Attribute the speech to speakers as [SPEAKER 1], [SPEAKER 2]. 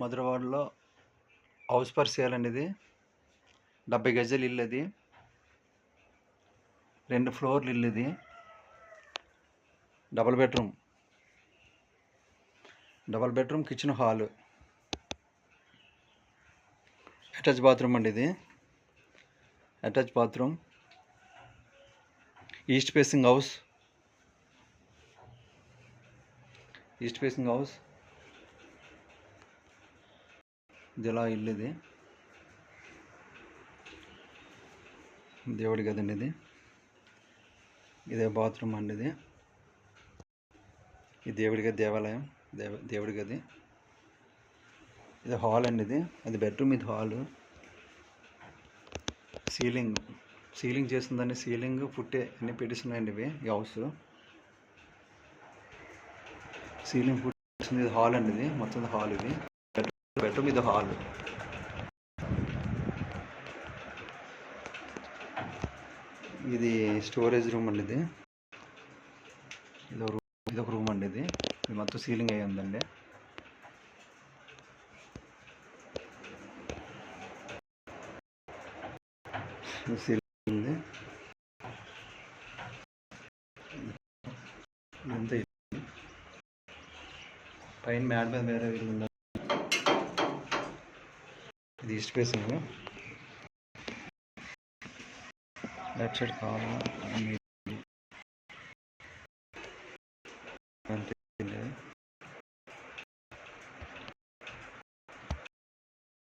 [SPEAKER 1] మధురవాడలో house per sale అండి ఇది డెబ్బై గజాల ఇల్లు అది. రెండు ఫ్లోర్లు ఇల్లు ఇది. Double bedroom. Double bedroom kitchen hall. Attach bathroom అండి ఇది. Attach bathroom. East facing house. East facing house. ఇదిలా ఇల్లు ఇది దేవుడి గది అండి ఇది ఇదే బాత్రూమ్ అండి ఇది ఇది దేవుడి గది దేవాలయం. దేవ దేవుడి గది. ఇది హాల్ అండి ఇది అది బెడ్రూమ్ ఇది హాల్. సీలింగ్ సీలింగ్ చేస్తుందండి సీలింగ్ పుట్టే అన్ని పెట్టిస్తున్నాయండి ఇవి ఈ హౌస్. సీలింగ్ పుట్టిస్తుంది ఇది హాల్ అండి ఇది మొత్తం హాల్ ఇది. బెడ్రూమ్ ఇది హాల్. ఇది స్టోరేజ్ రూమ్ అండి ఇది. ఇది ఒక రూమ్ ఇది ఒక రూమ్ అండి ఇది. ఇది మొత్తం సీలింగ్ అయ్యి ఉందండి. సీలింగ్ ఉంది. పైన మ్యాట్ మీద వేరే వీళ్ళు ఇది ఈస్ట్ ఫేసింగ్ లెఫ్ట్ సైడ్ కావాలి